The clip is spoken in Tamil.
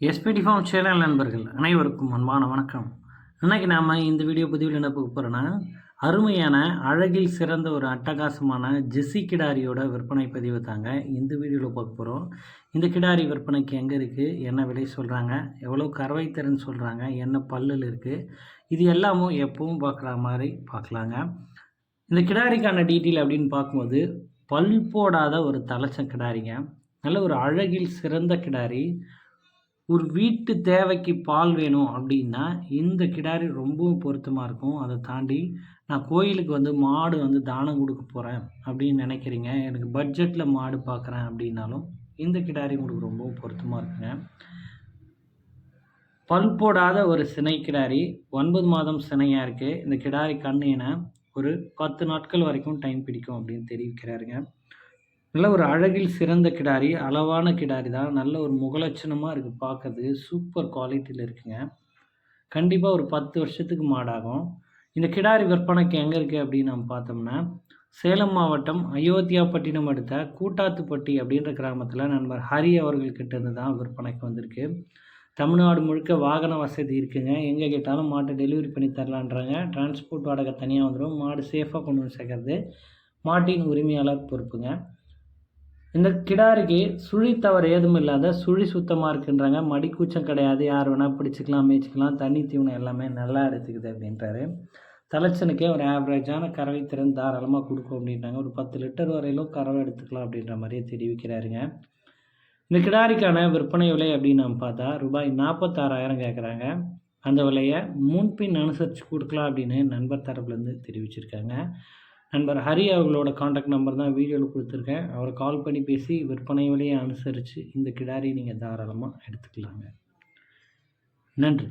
எஸ்பிடி ஃபார்ம் சேனல் நண்பர்கள் அனைவருக்கும் அன்பான வணக்கம். இன்னைக்கு நாம் இந்த வீடியோ பதிவில் என்ன பார்க்க போகிறோன்னா அருமையான அழகில் சிறந்த ஒரு அட்டகாசமான ஜெஸ்ஸி கிடாரியோட விற்பனை பதிவு தாங்க இந்த வீடியோவில் பார்க்க போகிறோம் இந்த கிடாரி விற்பனைக்கு எங்கே இருக்குது என்ன விலை சொல்கிறாங்க எவ்வளோ கறவைத்திறன் சொல்கிறாங்க என்ன பல்லில் இருக்குது இது எல்லாமும் எப்பவும் பார்க்குற மாதிரி பார்க்கலாங்க. இந்த கிடாரிக்கான டீட்டெயில் அப்படின்னு பார்க்கும்போது பல் போடாத ஒரு தலைச்ச கிடாரிங்க. நல்ல ஒரு அழகில் சிறந்த கிடாரி ஒரு வீட்டு தேவைக்கு பால் வேணும் அப்படின்னா இந்த கிடாரி ரொம்பவும் பொருத்தமாக இருக்கும். அதை தாண்டி நான் கோயிலுக்கு வந்து மாடு வந்து தானம் கொடுக்க போகிறேன் அப்படின்னு நினைக்கிறீங்க. எனக்கு பட்ஜெட்டில் மாடு பார்க்குறேன் அப்படின்னாலும் இந்த கிடாரி உங்களுக்கு ரொம்பவும் பொருத்தமாக இருக்குங்க. பல் போடாத ஒரு சினை கிடாரி ஒன்பது மாதம் சினையாக இருக்குது இந்த கிடாரி கண்ணு என ஒரு பத்து நாட்கள் வரைக்கும் டைம் பிடிக்கும் அப்படின்னு தெரிவிக்கிறாருங்க. நல்ல ஒரு அழகில் சிறந்த கிடாரி அளவான கிடாரி தான். நல்ல ஒரு முகலட்சணமாக இருக்குது பார்க்கறது சூப்பர் குவாலிட்டியில் இருக்குங்க. கண்டிப்பாக ஒரு பத்து வருஷத்துக்கு மாடாகும். இந்த கிடாரி விற்பனைக்கு எங்கே இருக்குது அப்படின்னு நம்ம பார்த்தோம்னா சேலம் மாவட்டம் அயோத்தியாப்பட்டினம் அடுத்த கூட்டாத்துப்பட்டி அப்படின்ற கிராமத்தில் நண்பர் ஹரி அவர்கள்கிட்ட இருந்து தான் விற்பனைக்கு வந்திருக்கு. தமிழ்நாடு முழுக்க வாகன வசதி இருக்குங்க. எங்கே கேட்டாலும் மாட்டை டெலிவரி பண்ணி தரலான்றாங்க. டிரான்ஸ்போர்ட் வாடகை தனியாக வந்துடும் மாடு சேஃபாக கொண்டு வந்து சேர்க்கறது மாட்டின் உரிமையாளர் பொறுப்புங்க. இந்த கிடாரிக்கு சுழி தவறு ஏதும் இல்லாத சுழி சுத்தமாக இருக்குன்றாங்க. மடிக்கூச்சம் கிடையாது. யார் வேணால் பிடிச்சிக்கலாம் மேய்ச்சிக்கலாம். தண்ணி தீவனம் எல்லாமே நல்லா எடுத்துக்குது அப்படின்றாரு. தலைச்சனுக்கே ஒரு ஆவரேஜான கறவை திறன் தாராளமாக கொடுக்கும் அப்படின்றாங்க. ஒரு பத்து லிட்டர் வரையிலும் கறவை எடுத்துக்கலாம் அப்படின்ற மாதிரியே தெரிவிக்கிறாருங்க. இந்த கிடாரிக்கான விற்பனை விலை அப்படின்னு நம்ம பார்த்தா ரூபாய் நாற்பத்தாறாயிரம் கேட்குறாங்க அந்த விலையை முன்பின் அனுசரித்து கொடுக்கலாம் அப்படின்னு நண்பர் தரப்புலேருந்து தெரிவிச்சிருக்காங்க. நண்பர் ஹரி அவர்களோட காண்டாக்ட் நம்பர் தான் வீடியோவில் கொடுத்துருக்கேன். அவரை கால் பண்ணி பேசி விற்பனை விலையை அனுசரித்து இந்த கிடாரி நீங்கள் தாராளமாக எடுத்துக்கலாங்க. நன்றி.